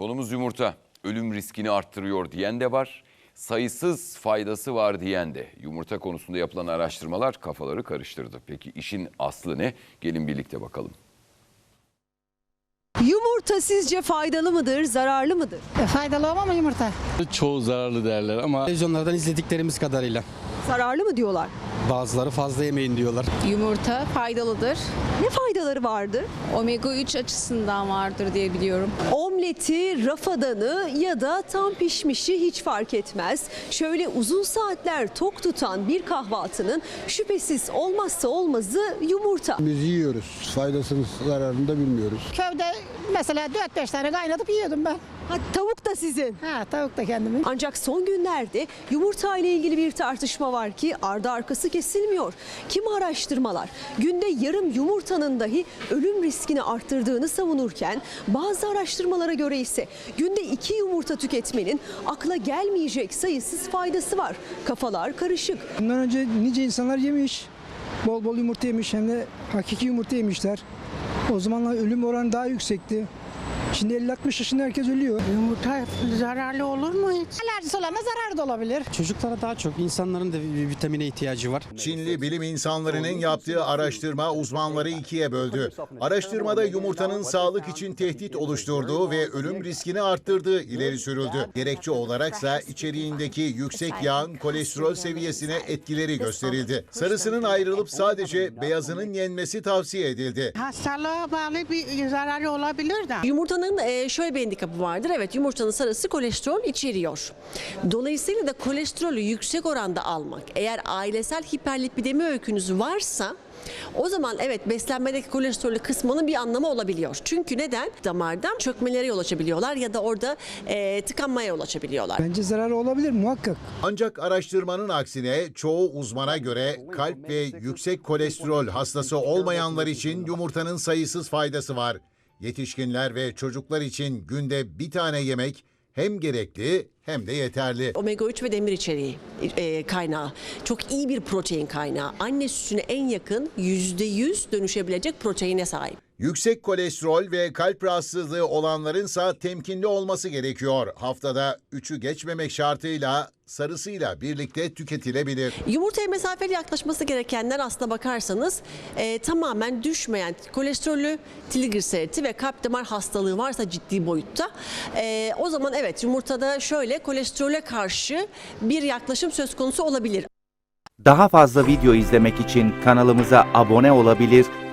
Konumuz yumurta. Ölüm riskini arttırıyor diyen de var. Sayısız faydası var diyen de. Yumurta konusunda yapılan araştırmalar kafaları karıştırdı. Peki işin aslı ne? Gelin birlikte bakalım. Yumurta sizce faydalı mıdır, zararlı mıdır? E, faydalı ama mı yumurta? Çoğu zararlı derler ama Televizyonlardan izlediklerimiz kadarıyla. Zararlı mı diyorlar? Bazıları fazla yemeyin diyorlar. Yumurta faydalıdır. Ne faydaları vardır? Omega 3 açısından vardır diye biliyorum. Omleti, rafadanı ya da tam pişmişi hiç fark etmez. Şöyle uzun saatler tok tutan bir kahvaltının şüphesiz olmazsa olmazı yumurta. Biz yiyoruz. Faydasını zararını da bilmiyoruz. Köyde mesela 4-5 tane kaynatıp yiyordum ben. Ha, tavuk da sizin. Ha tavuk da kendimin. Ancak son günlerde yumurta ile ilgili bir tartışma var ki ardı arkası kesilmiyor. Kim araştırmalar günde yarım yumurtanın dahi ölüm riskini arttırdığını savunurken bazı araştırmalara göre ise günde iki yumurta tüketmenin akla gelmeyecek sayısız faydası var. Kafalar karışık. Bundan önce nice insanlar yemiş. Bol bol yumurta yemiş hem de hakiki yumurta yemişler. O zamanlar ölüm oranı daha yüksekti. Şimdi 50-60 yaşında herkes ölüyor. Yumurta zararlı olur mu hiç? Alerjisi olana zarar da olabilir. Çocuklara daha çok insanların da bir vitamine ihtiyacı var. Çinli bilim insanlarının yaptığı araştırma uzmanları ikiye böldü. Araştırmada yumurtanın sağlık için tehdit oluşturduğu ve ölüm riskini arttırdığı ileri sürüldü. Gerekçe olaraksa içeriğindeki yüksek yağın kolesterol seviyesine etkileri gösterildi. Sarısının ayrılıp sadece beyazının yenmesi tavsiye edildi. Hastalığa bağlı bir zararı olabilir de. Yumurtanın e, şöyle bir handikapı vardır. Evet yumurtanın sarısı kolesterol içeriyor. Dolayısıyla da kolesterolü yüksek oranda almak eğer ailesel hiperlipidemi öykünüz varsa o zaman evet beslenmedeki kolesterolü kısmanın bir anlamı olabiliyor. Çünkü neden? Damardan çökmelere yol açabiliyorlar ya da orada e, tıkanmaya yol açabiliyorlar. Bence zararı olabilir muhakkak. Ancak araştırmanın aksine çoğu uzmana göre kalp ve yüksek kolesterol hastası olmayanlar için yumurtanın sayısız faydası var. Yetişkinler ve çocuklar için günde bir tane yemek hem gerekli hem de yeterli. Omega 3 ve demir içeriği e, kaynağı. Çok iyi bir protein kaynağı. Anne sütüne en yakın %100 dönüşebilecek proteine sahip. Yüksek kolesterol ve kalp rahatsızlığı olanlarınsa temkinli olması gerekiyor. Haftada 3'ü geçmemek şartıyla sarısıyla birlikte tüketilebilir. Yumurtaya mesafeli yaklaşması gerekenler aslına bakarsanız e, tamamen düşmeyen kolesterolü, trigliseriti ve kalp damar hastalığı varsa ciddi boyutta e, o zaman evet yumurtada şöyle kolesterole karşı bir yaklaşım söz konusu olabilir. Daha fazla video izlemek için kanalımıza abone olabilir,